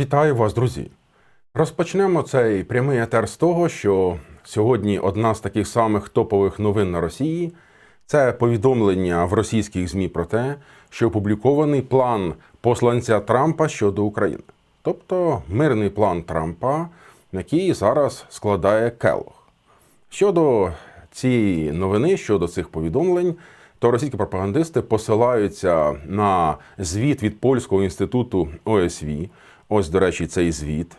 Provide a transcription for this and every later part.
Вітаю вас, друзі! Розпочнемо цей прямий етер з того, що сьогодні одна з таких самих топових новин на Росії це повідомлення в російських ЗМІ про те, що опублікований план посланця Трампа щодо України, тобто мирний план Трампа, який зараз складає Келлог. Щодо цієї новини, щодо цих повідомлень, то російські пропагандисти посилаються на звіт від польського інституту ОСВ. Ось, до речі, цей звіт.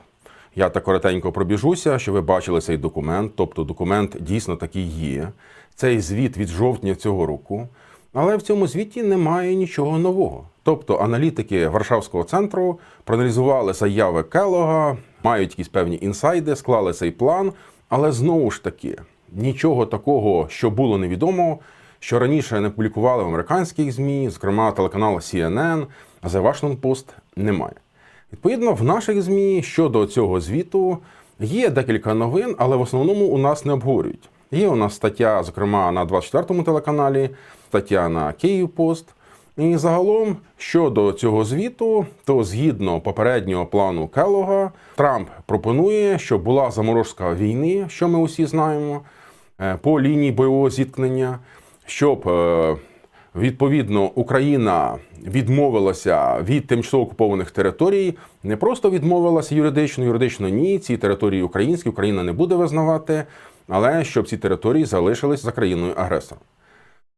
Я так коротенько пробіжуся, що ви бачили цей документ. Тобто документ дійсно такий є. Цей звіт від жовтня цього року. Але в цьому звіті немає нічого нового. Тобто аналітики Варшавського центру проаналізували заяви Келога, мають якісь певні інсайди, склали цей план, але знову ж таки нічого такого, що було невідомо, що раніше не публікували в американських ЗМІ, зокрема телеканал CNN, The Washington Post, немає. Відповідно, в наших ЗМІ щодо цього звіту є декілька новин, але в основному у нас не обговорюють. Є у нас стаття, зокрема, на 24-му телеканалі, стаття на Київ Пост. І загалом щодо цього звіту, то згідно попереднього плану Келлога, Трамп пропонує, щоб була заморозка війни, що ми усі знаємо, е, по лінії бойового зіткнення, щоб е, відповідно Україна відмовилася від тимчасово окупованих територій, не просто відмовилася юридично, юридично ні, ці території українські, Україна не буде визнавати, але щоб ці території залишились за країною агресором.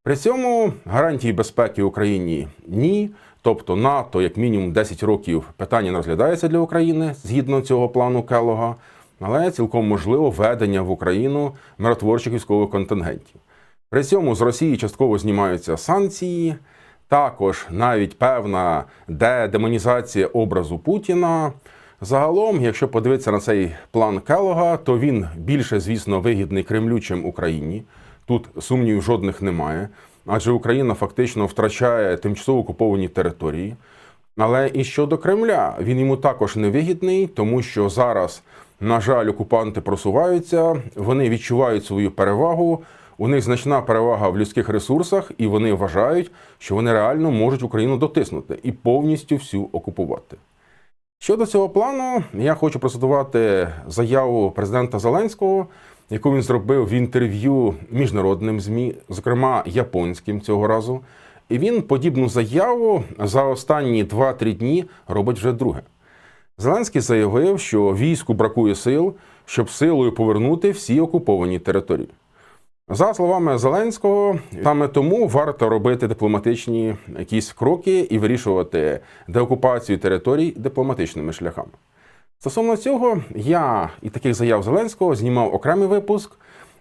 При цьому гарантії безпеки Україні ні. Тобто НАТО, як мінімум 10 років, питання не розглядається для України згідно цього плану Келога, але цілком можливо введення в Україну миротворчих військових контингентів. При цьому з Росії частково знімаються санкції, також навіть певна дедемонізація образу Путіна. Загалом, якщо подивитися на цей план Келога, то він більше, звісно, вигідний Кремлю, чим Україні. Тут сумнівів жодних немає, адже Україна фактично втрачає тимчасово окуповані території. Але і щодо Кремля, він йому також невигідний, тому що зараз, на жаль, окупанти просуваються, вони відчувають свою перевагу. У них значна перевага в людських ресурсах, і вони вважають, що вони реально можуть Україну дотиснути і повністю всю окупувати. Щодо цього плану, я хочу процитувати заяву президента Зеленського, яку він зробив в інтерв'ю міжнародним ЗМІ, зокрема японським цього разу. І він подібну заяву за останні 2-3 дні робить вже друге. Зеленський заявив, що війську бракує сил, щоб силою повернути всі окуповані території. За словами Зеленського, саме тому варто робити дипломатичні якісь кроки і вирішувати деокупацію територій дипломатичними шляхами. Стосовно цього, я і таких заяв Зеленського знімав окремий випуск.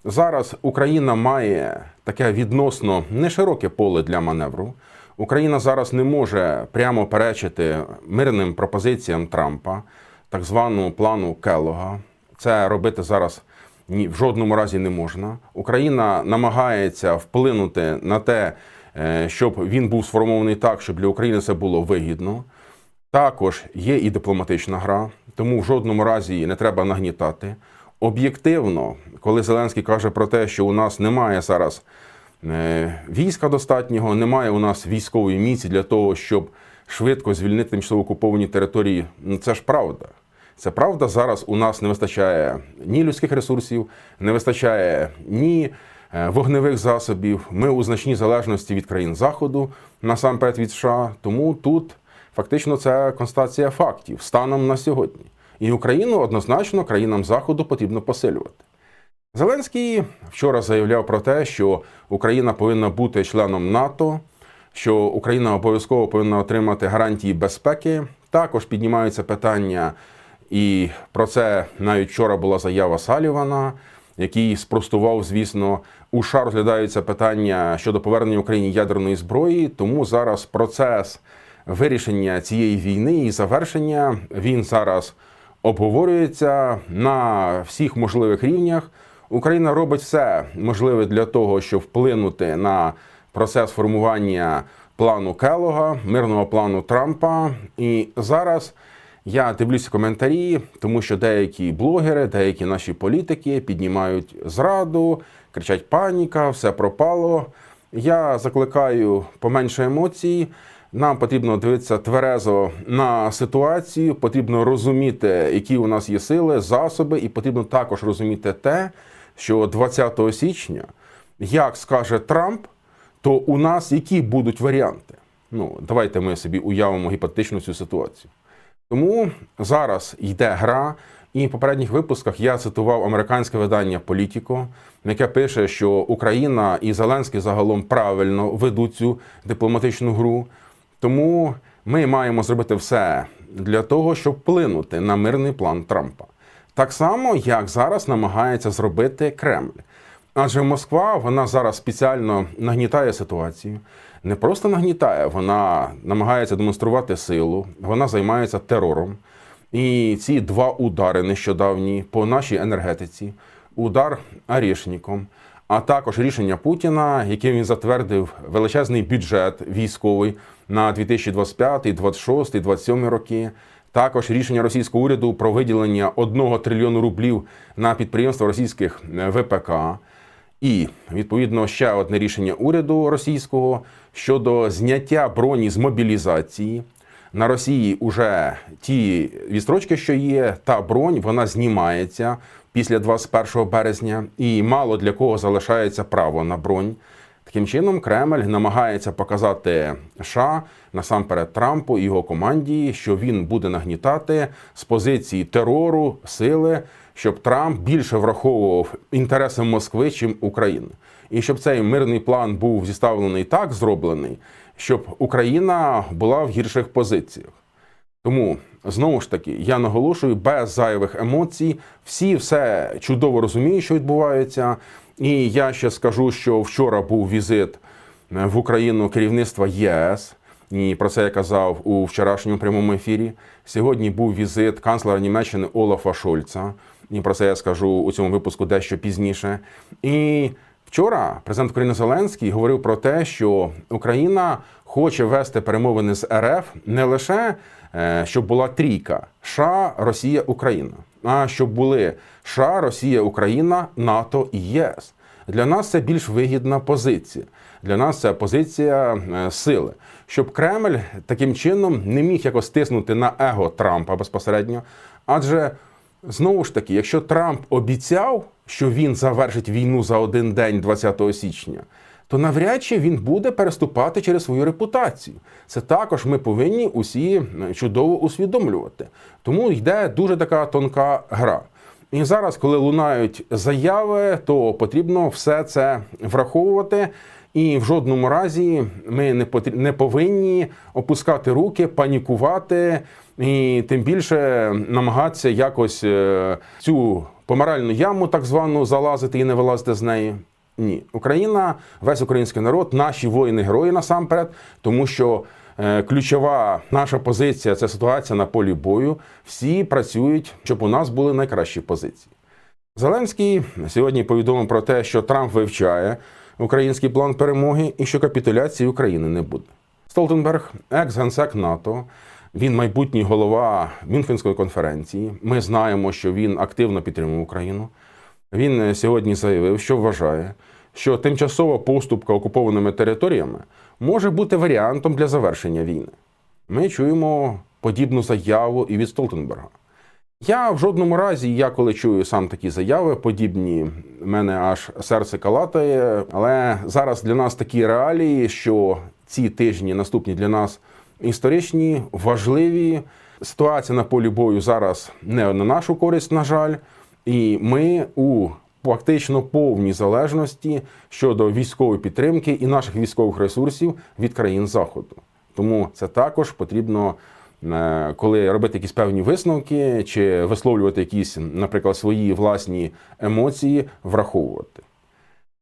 Зараз Україна має таке відносно нешироке поле для маневру. Україна зараз не може прямо перечити мирним пропозиціям Трампа, так звану плану Келлога. Це робити зараз ні в жодному разі не можна. Україна намагається вплинути на те, е, щоб він був сформований так, щоб для України це було вигідно. Також є і дипломатична гра, тому в жодному разі не треба нагнітати. Об'єктивно, коли Зеленський каже про те, що у нас немає зараз е, війська достатнього, немає у нас військової міці для того, щоб швидко звільнити тимчасово окуповані території, ну це ж правда. Це правда, зараз у нас не вистачає ні людських ресурсів, не вистачає ні е, вогневих засобів. Ми у значній залежності від країн Заходу, насамперед від США. Тому тут фактично це констатація фактів станом на сьогодні. І Україну однозначно країнам Заходу потрібно посилювати. Зеленський вчора заявляв про те, що Україна повинна бути членом НАТО, що Україна обов'язково повинна отримати гарантії безпеки. Також піднімаються питання. І про це навіть вчора була заява Салівана, який спростував, звісно, у США розглядаються питання щодо повернення Україні ядерної зброї. Тому зараз процес вирішення цієї війни і завершення він зараз обговорюється на всіх можливих рівнях. Україна робить все можливе для того, щоб вплинути на процес формування плану Келога, мирного плану Трампа. І зараз. Я дивлюся коментарі, тому що деякі блогери, деякі наші політики піднімають зраду, кричать паніка, все пропало. Я закликаю поменше емоцій. Нам потрібно дивитися тверезо на ситуацію, потрібно розуміти, які у нас є сили, засоби, і потрібно також розуміти те, що 20 січня, як скаже Трамп, то у нас які будуть варіанти. Ну, давайте ми собі уявимо гіпотетичну цю ситуацію. Тому зараз йде гра, і в попередніх випусках я цитував американське видання Політіко, яке пише, що Україна і Зеленський загалом правильно ведуть цю дипломатичну гру. Тому ми маємо зробити все для того, щоб вплинути на мирний план Трампа. Так само, як зараз намагається зробити Кремль. Адже Москва вона зараз спеціально нагнітає ситуацію, не просто нагнітає, вона намагається демонструвати силу, вона займається терором. І ці два удари нещодавні по нашій енергетиці, удар Арішніком, а також рішення Путіна, яким він затвердив величезний бюджет військовий на 2025, 26, 27 роки. Також рішення російського уряду про виділення 1 трильйону рублів на підприємства російських е, ВПК. І відповідно ще одне рішення уряду російського щодо зняття броні з мобілізації. На Росії вже ті відстрочки, що є, та бронь вона знімається після 21 березня, і мало для кого залишається право на бронь. Таким чином, Кремль намагається показати США насамперед Трампу і його команді, що він буде нагнітати з позиції терору, сили, щоб Трамп більше враховував інтереси Москви, чим України, і щоб цей мирний план був зіставлений так зроблений, щоб Україна була в гірших позиціях. Тому знову ж таки я наголошую без зайвих емоцій. Всі все чудово розуміють, що відбувається. І я ще скажу, що вчора був візит е, в Україну керівництва ЄС. І про це я казав у вчорашньому прямому ефірі. Сьогодні був візит канцлера Німеччини Олафа Шольца. І про це я скажу у цьому випуску дещо пізніше. І вчора президент України Зеленський говорив про те, що Україна хоче вести перемовини з РФ не лише е, щоб була трійка США, Росія, Україна, а щоб були США, Росія, Україна, НАТО і ЄС. Для нас це більш вигідна позиція. Для нас це позиція е, сили, щоб Кремль таким чином не міг якось тиснути на его Трампа безпосередньо. Адже знову ж таки, якщо Трамп обіцяв, що він завершить війну за один день 20 січня, то навряд чи він буде переступати через свою репутацію. Це також ми повинні усі е, чудово усвідомлювати. Тому йде дуже така тонка гра. І зараз, коли лунають заяви, то потрібно все це враховувати. І в жодному разі ми не повинні опускати руки, панікувати і тим більше намагатися якось е, цю помиральну яму, так звану, залазити і не вилазити з неї. Ні, Україна, весь український народ, наші воїни-герої насамперед, тому що е, ключова наша позиція це ситуація на полі бою. Всі працюють, щоб у нас були найкращі позиції. Зеленський сьогодні повідомив про те, що Трамп вивчає український план перемоги і що капітуляції України не буде. Столтенберг, екс-генсек НАТО, він майбутній голова Мюнхенської конференції. Ми знаємо, що він активно підтримує Україну. Він е, сьогодні заявив, що вважає, що тимчасова поступка окупованими територіями може бути варіантом для завершення війни. Ми чуємо подібну заяву і від Столтенберга. Я в жодному разі, я коли чую сам такі заяви, подібні мене аж серце калатає. Але зараз для нас такі реалії, що ці тижні наступні для нас історичні, важливі. Ситуація на полі бою зараз не на нашу користь, на жаль, і ми у фактично повній залежності щодо військової підтримки і наших військових ресурсів від країн заходу. Тому це також потрібно, е, коли робити якісь певні висновки чи висловлювати якісь, наприклад, свої власні емоції, враховувати.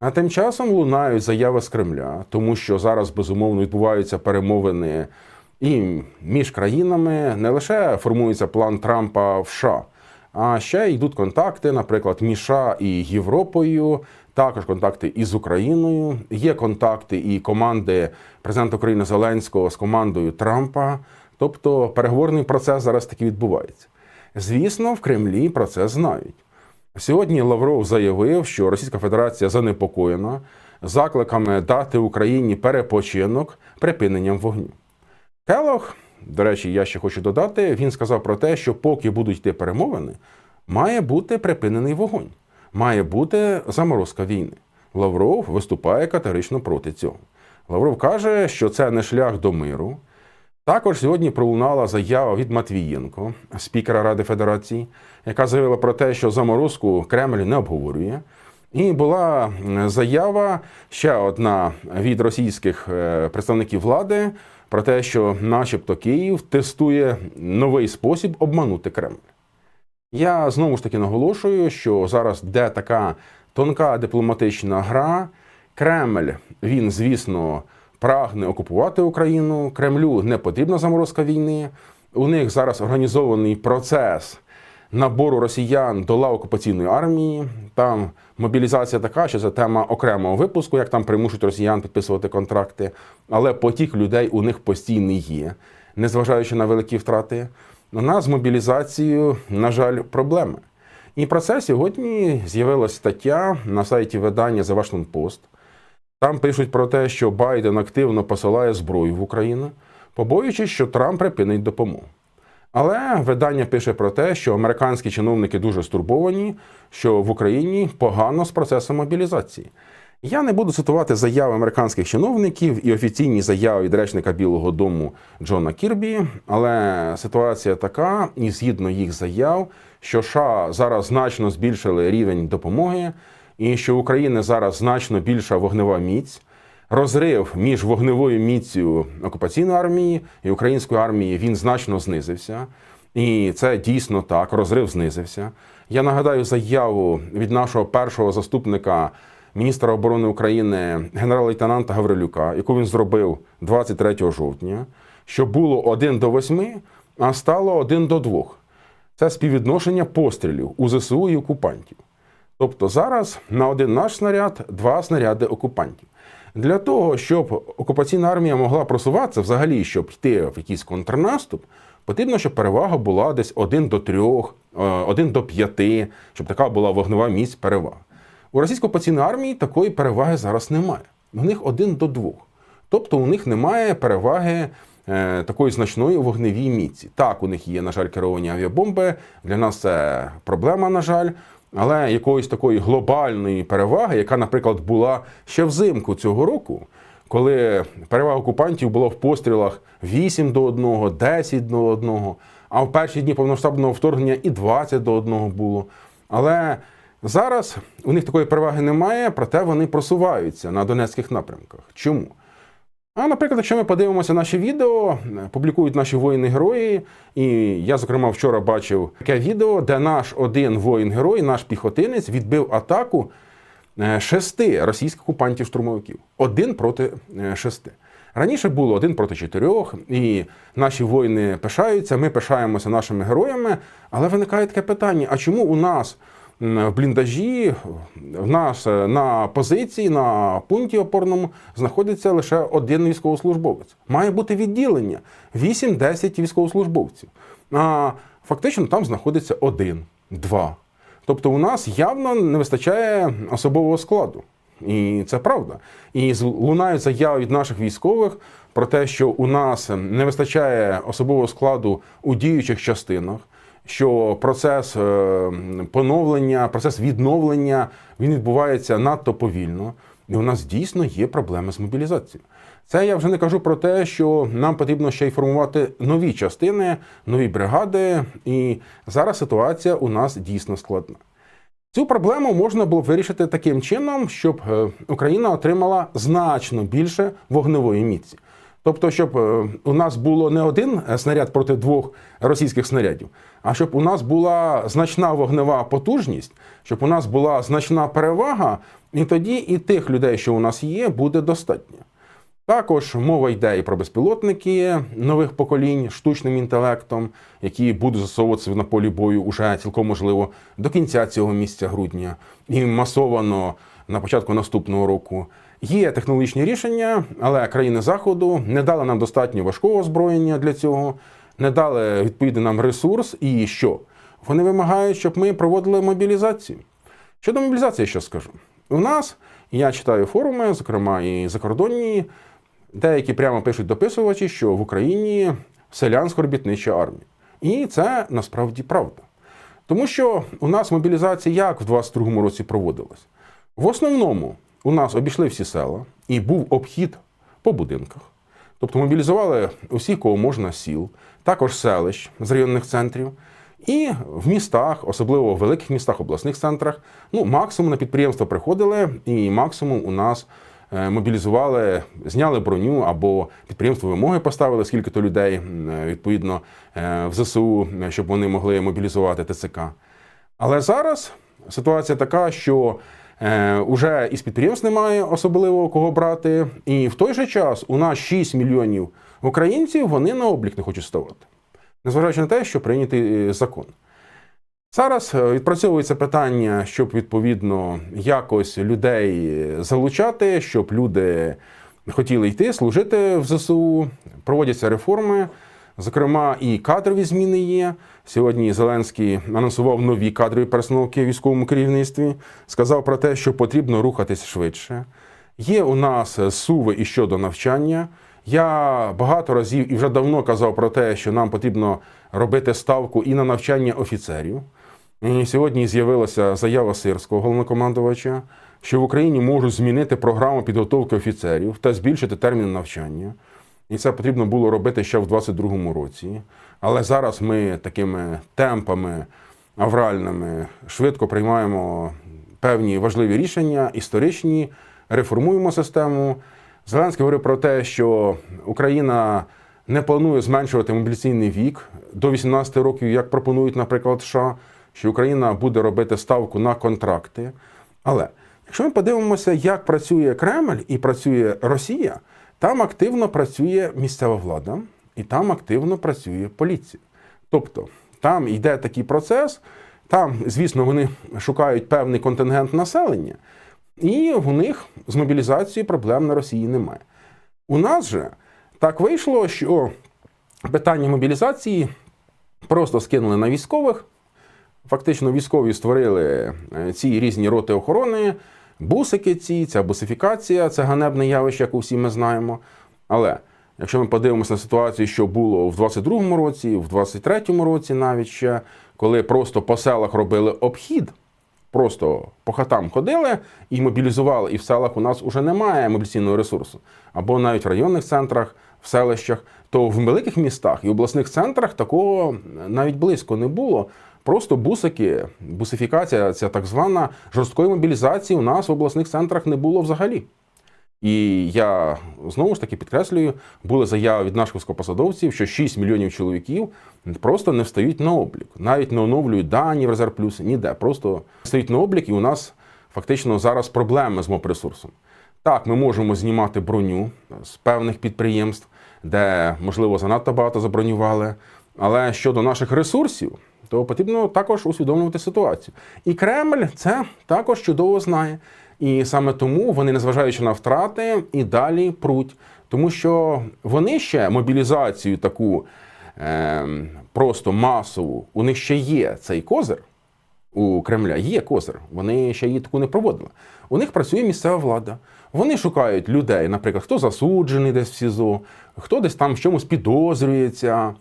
А тим часом лунають заяви з Кремля, тому що зараз безумовно відбуваються перемовини і між країнами не лише формується план Трампа в США, а ще йдуть контакти, наприклад, між США і Європою, також контакти із Україною. Є контакти і команди президента України Зеленського з командою Трампа. Тобто переговорний процес зараз таки відбувається. Звісно, в Кремлі про це знають. Сьогодні Лавров заявив, що Російська Федерація занепокоєна закликами дати Україні перепочинок припиненням вогню. Келох, до речі, я ще хочу додати, він сказав про те, що поки будуть йти перемовини, має бути припинений вогонь, має бути заморозка війни. Лавров виступає категорично проти цього. Лавров каже, що це не шлях до миру. Також сьогодні пролунала заява від Матвієнко, спікера Ради Федерації, яка заявила про те, що заморозку Кремль не обговорює. І була заява ще одна від російських е, представників влади про те, що, начебто, Київ тестує новий спосіб обманути Кремль. Я знову ж таки наголошую, що зараз де така тонка дипломатична гра. Кремль, він, звісно, прагне окупувати Україну. Кремлю не потрібна заморозка війни. У них зараз організований процес набору росіян до лав окупаційної армії. Там мобілізація така, що це тема окремого випуску, як там примушують росіян підписувати контракти. Але потік людей у них постійний є, незважаючи на великі втрати. У нас з мобілізацією, на жаль, проблеми. І про це сьогодні з'явилася стаття на сайті видання The Washington Post. Там пишуть про те, що Байден активно посилає зброю в Україну, побоюючись, що Трамп припинить допомогу. Але видання пише про те, що американські чиновники дуже стурбовані, що в Україні погано з процесом мобілізації. Я не буду цитувати заяви американських чиновників і офіційні заяви від речника Білого Дому Джона Кірбі, але ситуація така, і згідно їх заяв, що США зараз значно збільшили рівень допомоги, і що України зараз значно більша вогнева міць. Розрив між вогневою міцю окупаційної армії і української армії він значно знизився. І це дійсно так, розрив знизився. Я нагадаю заяву від нашого першого заступника міністра оборони України генерал-лейтенанта Гаврилюка, яку він зробив 23 жовтня, що було 1 до 8, а стало 1 до 2. Це співвідношення пострілів у ЗСУ і окупантів. Тобто зараз на один наш снаряд два снаряди окупантів. Для того, щоб окупаційна армія могла просуватися, взагалі, щоб йти в якийсь контрнаступ, потрібно, щоб перевага була десь 1 до 3, 1 до 5, щоб така була вогнева міць перевага. У російсько-окупаційної армії такої переваги зараз немає. У них 1 до 2. Тобто у них немає переваги е, такої значної вогневій міці. Так, у них є, на жаль, керовані авіабомби. Для нас це проблема, на жаль. Але якоїсь такої глобальної переваги, яка, наприклад, була ще взимку цього року, коли перевага окупантів була в пострілах 8 до 1, 10 до 1, а в перші дні повномасштабного вторгнення і 20 до 1 було. Але зараз у них такої переваги немає, проте вони просуваються на донецьких напрямках. Чому? А, наприклад, якщо ми подивимося наші відео, публікують наші воїни-герої, і я, зокрема, вчора бачив таке відео, де наш один воїн-герой, наш піхотинець, відбив атаку е, шести російських окупантів-штурмовиків. Один проти е, шести. Раніше було один проти чотирьох, і наші воїни пишаються, ми пишаємося нашими героями, але виникає таке питання: а чому у нас в бліндажі, в нас е, на позиції, на пункті опорному знаходиться лише один військовослужбовець? Має бути відділення 8-10 військовослужбовців. А фактично там знаходиться один, два. Тобто у нас явно не вистачає особового складу. І це правда. І лунають заяви від наших військових про те, що у нас не вистачає особового складу у діючих частинах, що процес е, поновлення, процес відновлення він відбувається надто повільно. І у нас дійсно є проблеми з мобілізацією. Це я вже не кажу про те, що нам потрібно ще й формувати нові частини, нові бригади. І зараз ситуація у нас дійсно складна. Цю проблему можна було вирішити таким чином, щоб е, Україна отримала значно більше вогневої міці. Тобто, щоб е, у нас було не один е, снаряд проти двох російських снарядів, а щоб у нас була значна вогнева потужність, щоб у нас була значна перевага, і тоді і тих людей, що у нас є, буде достатньо. Також мова йде і про безпілотники нових поколінь штучним інтелектом, які будуть застосовуватися на полі бою уже цілком можливо до кінця цього місяця грудня і масовано на початку наступного року. Є технологічні рішення, але країни Заходу не дали нам достатньо важкого озброєння для цього, не дали відповідний нам ресурс. І що? Вони вимагають, щоб ми проводили мобілізацію. Щодо мобілізації, що скажу? У нас я читаю форуми, зокрема і закордонні. Деякі прямо пишуть дописувачі, що в Україні селянсько-робітнича армія. І це насправді правда. Тому що у нас мобілізація як в 22-му році проводилась? В основному у нас обійшли всі села і був обхід по будинках. Тобто мобілізували усіх, кого можна сіл, також селищ з районних центрів. І в містах, особливо в великих містах, обласних центрах, ну, максимум на підприємства приходили, і максимум у нас мобілізували, зняли броню або підприємство вимоги поставили, скільки то людей, е, відповідно, е, в ЗСУ, е, щоб вони могли мобілізувати ТЦК. Але зараз ситуація така, що е, уже із підприємств немає особливо кого брати, і в той же час у нас 6 мільйонів українців вони на облік не хочуть ставати, незважаючи на те, що прийнятий е, закон. Зараз е, відпрацьовується питання, щоб відповідно якось людей залучати, щоб люди хотіли йти служити в ЗСУ. Проводяться реформи. Зокрема, і кадрові зміни є. Сьогодні Зеленський анонсував нові кадрові перестановки в військовому керівництві, сказав про те, що потрібно рухатись швидше. Є у нас суви і щодо навчання. Я багато разів і вже давно казав про те, що нам потрібно робити ставку і на навчання офіцерів. І сьогодні з'явилася заява сирського головнокомандувача, що в Україні можуть змінити програму підготовки офіцерів та збільшити термін навчання. І це потрібно було робити ще в 22-му році. Але зараз ми такими темпами авральними швидко приймаємо певні важливі рішення, історичні, реформуємо систему. Зеленський говорив про те, що Україна не планує зменшувати мобілізаційний вік до 18 років, як пропонують, наприклад, США, що Україна буде робити ставку на контракти. Але якщо ми подивимося, як працює Кремль і працює Росія, там активно працює місцева влада і там активно працює поліція. Тобто там йде такий процес, там, звісно, вони шукають певний контингент населення, і у них з мобілізацією проблем на Росії немає. У нас же так вийшло, що питання мобілізації просто скинули на військових. Фактично, військові створили е, ці різні роти охорони, бусики ці, ця бусифікація, це ганебне явище, як усі ми знаємо. Але якщо ми подивимося на ситуацію, що було в 22-му році, в 23-му році навіть ще, коли просто по селах робили обхід, просто по хатам ходили і мобілізували, і в селах у нас уже немає мобілізаційного ресурсу. Або навіть в районних центрах, в селищах, то в великих містах і обласних центрах такого навіть близько не було. Просто бусики, бусифікація, ця так звана жорсткої мобілізації у нас в обласних центрах не було взагалі. І я знову ж таки підкреслюю, були заяви від наших високопосадовців, що 6 мільйонів чоловіків просто не встають на облік, навіть не оновлюють дані в резерв плюс, ніде. Просто стають на облік, і у нас фактично зараз проблеми з мопресурсом. Так, ми можемо знімати броню з певних підприємств, де, можливо, занадто багато забронювали. Але щодо наших ресурсів, то потрібно також усвідомлювати ситуацію. І Кремль це також чудово знає. І саме тому вони, незважаючи на втрати, і далі пруть. Тому що вони ще мобілізацію таку е, просто масову, у них ще є цей козир. У Кремля є козир. Вони ще її таку не проводили. У них працює місцева влада. Вони шукають людей, наприклад, хто засуджений десь в СІЗО, хто десь там в чомусь підозрюється.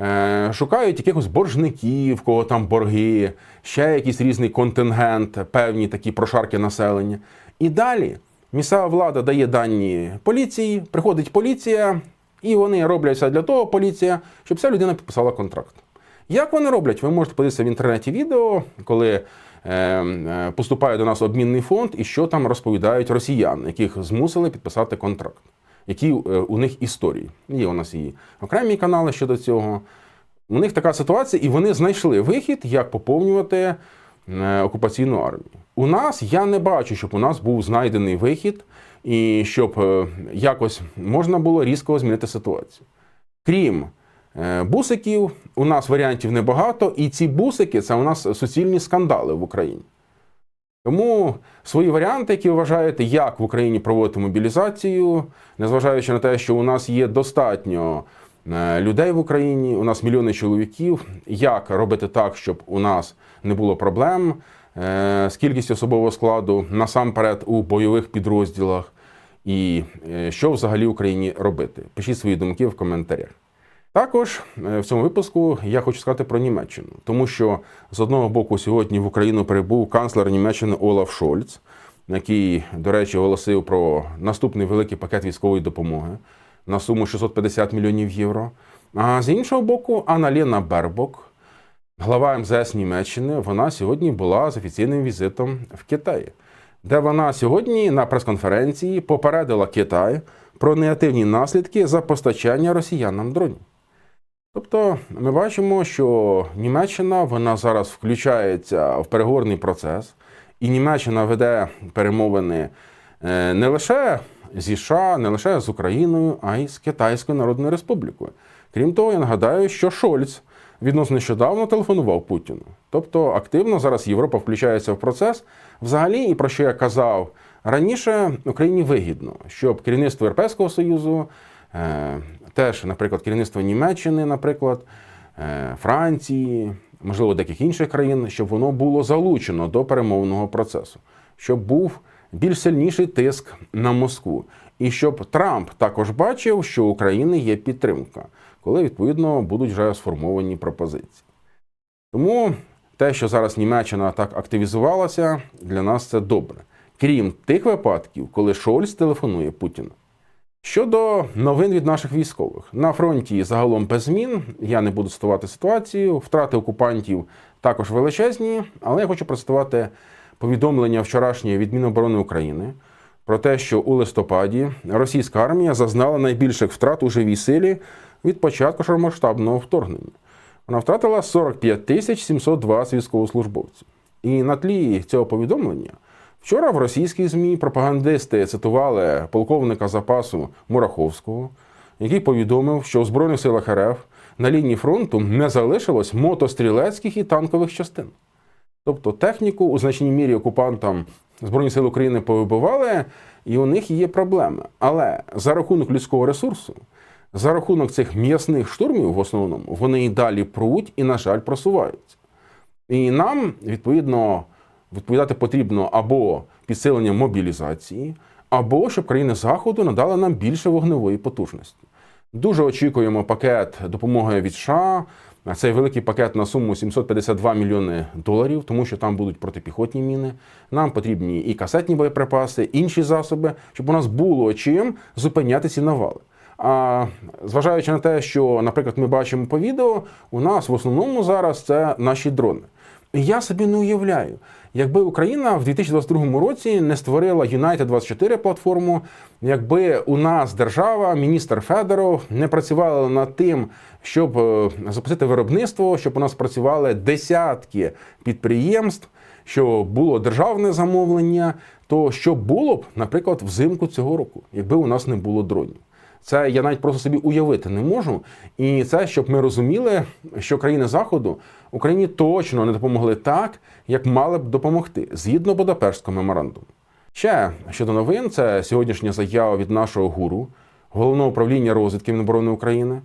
Е, Шукають якихось боржників, кого там борги, ще якийсь різний контингент, певні такі прошарки населення. І далі місцева влада дає дані поліції, приходить поліція, і вони роблять все для того, поліція, щоб ця людина підписала контракт. Як вони роблять? Ви можете подивитися в інтернеті відео, коли е, е, поступає до нас обмінний фонд, і що там розповідають росіян, яких змусили підписати контракт, які е, у них історії. Є у нас і окремі канали щодо цього. У них така ситуація, і вони знайшли вихід, як поповнювати е, окупаційну армію. У нас я не бачу, щоб у нас був знайдений вихід, і щоб е, якось можна було різко змінити ситуацію. Крім бусиків, у нас варіантів небагато, і ці бусики це у нас суцільні скандали в Україні. Тому свої варіанти, які ви вважаєте, як в Україні проводити мобілізацію, незважаючи на те, що у нас є достатньо е, людей в Україні, у нас мільйони чоловіків, як робити так, щоб у нас не було проблем е, з кількістю особового складу насамперед у бойових підрозділах, і е, що взагалі Україні робити. Пишіть свої думки в коментарях. Також е, в цьому випуску я хочу сказати про Німеччину, тому що з одного боку сьогодні в Україну прибув канцлер Німеччини Олаф Шольц, який, до речі, оголосив про наступний великий пакет військової допомоги на суму 650 мільйонів євро. А з іншого боку, Анна Лена Бербок, глава МЗС Німеччини, вона сьогодні була з офіційним візитом в Китаї, де вона сьогодні на прес-конференції попередила Китай про негативні наслідки за постачання росіянам дронів. Тобто ми бачимо, що Німеччина вона зараз включається в переговорний процес, і Німеччина веде перемовини е, не лише зі США, не лише з Україною, а й з Китайською Народною Республікою. Крім того, я нагадаю, що Шольц відносно нещодавно телефонував Путіну. Тобто активно зараз Європа включається в процес. Взагалі, і про що я казав раніше, Україні вигідно, щоб керівництво Європейського Союзу, е, теж, наприклад, керівництво Німеччини, наприклад, е, Франції, можливо, деяких інших країн, щоб воно було залучено до перемовного процесу, щоб був більш сильніший тиск на Москву, і щоб Трамп також бачив, що у України є підтримка, коли відповідно будуть вже сформовані пропозиції. Тому те, що зараз Німеччина так активізувалася, для нас це добре. Крім тих випадків, коли Шольц телефонує Путіну. Щодо новин від наших військових на фронті загалом без змін. Я не буду цитувати ситуацію. Втрати окупантів також величезні, але я хочу процитувати повідомлення вчорашнє від Міноборони України про те, що у листопаді російська армія зазнала найбільших втрат у живій силі від початку широкомасштабного вторгнення. Вона втратила 45 тисяч 720 військовослужбовців. І на тлі цього повідомлення вчора в російській ЗМІ пропагандисти цитували полковника запасу Мураховського, який повідомив, що у Збройних силах РФ на лінії фронту не залишилось мотострілецьких і танкових частин. Тобто техніку у значній мірі окупантам Збройні сили України повибивали, і у них є проблеми. Але за рахунок людського ресурсу, за рахунок цих м'ясних штурмів, в основному, вони і далі пруть і, на жаль, просуваються. І нам, відповідно, відповідати потрібно або підсилення мобілізації, або щоб країни Заходу надали нам більше вогневої потужності. Дуже очікуємо пакет допомоги від США. Цей великий пакет на суму 752 мільйони доларів, тому що там будуть протипіхотні міни. Нам потрібні і касетні боєприпаси, інші засоби, щоб у нас було чим зупиняти ці навали. А зважаючи на те, що, наприклад, ми бачимо по відео, у нас в основному зараз це наші дрони. Я собі не уявляю, якби Україна в 2022 році не створила United 24 платформу, якби у нас держава, міністр Федоров не працювала над тим, щоб е, запустити виробництво, щоб у нас працювали десятки підприємств, що було державне замовлення, то що було б, наприклад, взимку цього року, якби у нас не було дронів. Це я навіть просто собі уявити не можу. І це, щоб ми розуміли, що країни Заходу Україні точно не допомогли так, як мали б допомогти згідно Будапештського меморандуму. Ще щодо новин, це сьогоднішня заява від нашого гуру, головного управління розвідки Міноборони України,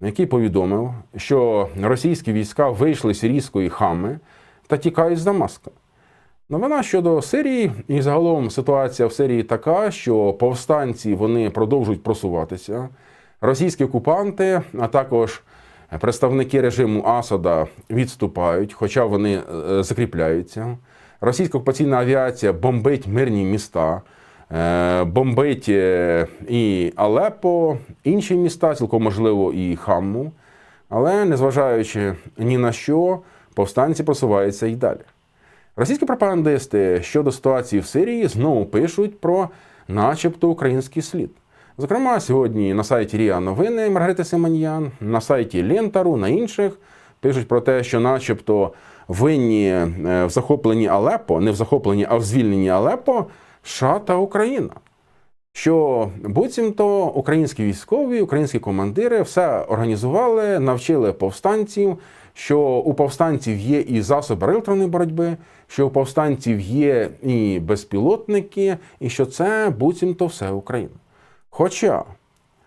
який повідомив, що російські війська вийшли з сирійської хами та тікають з Дамаска. Новина щодо Сирії і загалом ситуація в Сирії така, що повстанці вони продовжують просуватися. Російські окупанти, а також представники режиму Асада відступають, хоча вони е, закріпляються. Російська окупаційна авіація бомбить мирні міста, е, бомбить е, і Алеппо, інші міста, цілком можливо, і Хамму. Але незважаючи ні на що, повстанці просуваються і далі. Російські пропагандисти щодо ситуації в Сирії знову пишуть про, начебто, український слід. Зокрема, сьогодні на сайті Ріа Новини Маргарити Симоньян, на сайті Лентару, на інших пишуть про те, що, начебто, винні е, в захопленні Алеппо, не в захопленні, а в звільненні Алеппо США та Україна. Що буцімто українські військові, українські командири все організували, навчили повстанців, що у повстанців є і засоби електронної боротьби, що у повстанців є і безпілотники, і що це буцімто все Україна. Хоча,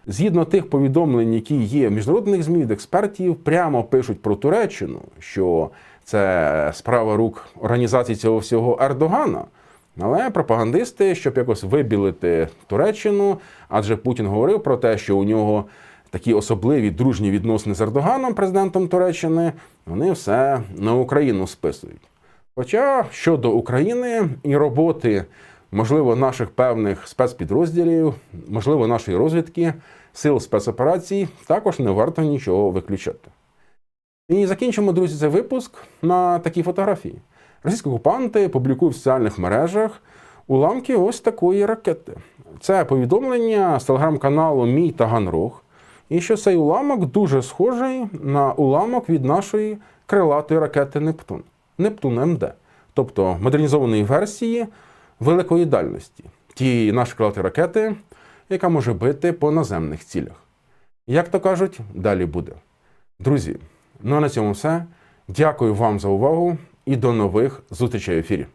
згідно тих повідомлень, які є в міжнародних ЗМІ експертів, прямо пишуть про Туреччину, що це справа рук організації цього всього Ердогана. Але пропагандисти, щоб якось вибілити Туреччину, адже Путін говорив про те, що у нього такі особливі дружні відносини з Ердоганом, президентом Туреччини, вони все на Україну списують. Хоча щодо України і роботи, можливо, наших певних спецпідрозділів, можливо, нашої розвідки, сил спецоперацій, також не варто нічого виключати. І закінчимо, друзі, цей випуск на такій фотографії. Російські окупанти публікують в соціальних мережах уламки ось такої ракети. Це повідомлення з телеграм-каналу Мій Таганрог. І що цей уламок дуже схожий на уламок від нашої крилатої ракети Нептун. Нептун МД, тобто модернізованої версії великої дальності тієї нашої крилатої ракети, яка може бити по наземних цілях. Як то кажуть, далі буде. Друзі, ну а на цьому все. Дякую вам за увагу і до нових зустрічей в ефірі.